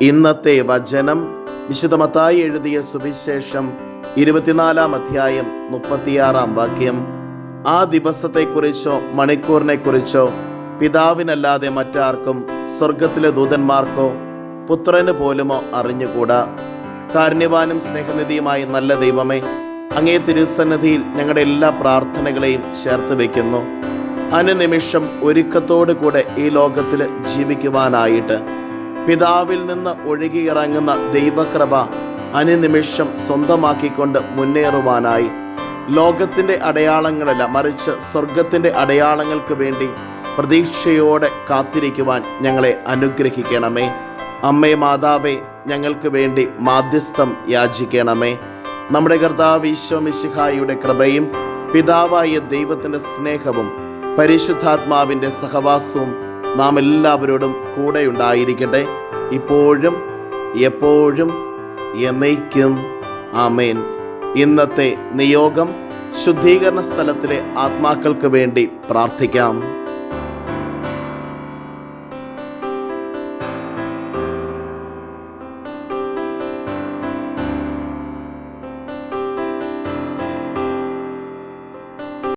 ഇന്നത്തെ വചനം വിശുദ്ധമത്തായി എഴുതിയ സുവിശേഷം ഇരുപത്തിനാലാം അധ്യായം മുപ്പത്തിയാറാം വാക്യം. ആ ദിവസത്തെക്കുറിച്ചോ മണിക്കൂറിനെക്കുറിച്ചോ പിതാവിനല്ലാതെ മറ്റാർക്കും സ്വർഗത്തിലെ ദൂതന്മാർക്കോ പുത്രന് പോലുമോ അറിഞ്ഞുകൂടാ. കാരുണ്യവാനും സ്നേഹനിധിയുമായി നല്ല ദൈവമേ അങ്ങേ തിരുസന്നിധിയിൽ ഞങ്ങളുടെ എല്ലാ പ്രാർത്ഥനകളെയും ചേർത്ത് വയ്ക്കുന്നു അനുനിമിഷം ഒരുക്കത്തോടു കൂടെ ഈ ലോകത്തിൽ ജീവിക്കുവാനായിട്ട് പിതാവിൽ നിന്ന് ഒഴുകിയിറങ്ങുന്ന ദൈവകൃപ അനുനിമിഷം സ്വന്തമാക്കിക്കൊണ്ട് മുന്നേറുവാനായി. ലോകത്തിന്റെ അടയാളങ്ങളല്ല മറിച്ച് സ്വർഗത്തിന്റെ അടയാളങ്ങൾക്ക് വേണ്ടി പ്രതീക്ഷയോടെ കാത്തിരിക്കുവാൻ ഞങ്ങളെ അനുഗ്രഹിക്കണമേ. അമ്മേ മാതാവേ ഞങ്ങൾക്ക് വേണ്ടി മാധ്യസ്ഥം യാചിക്കണമേ. നമ്മുടെ കർത്താവ് ഈശ്വമിശിഹായിയുടെ കൃപയും പിതാവായ ദൈവത്തിന്റെ സ്നേഹവും പരിശുദ്ധാത്മാവിന്റെ സഹവാസവും നാം എല്ലാവരോടും കൂടെ ഉണ്ടായിരിക്കട്ടെ ഇപ്പോഴും എപ്പോഴും എന്നേക്കും. ആമേൻ. ഇന്നത്തെ നിയോഗം ശുദ്ധീകരണ സ്ഥലത്തിലെ ആത്മാക്കൾക്ക് വേണ്ടി പ്രാർത്ഥിക്കാം.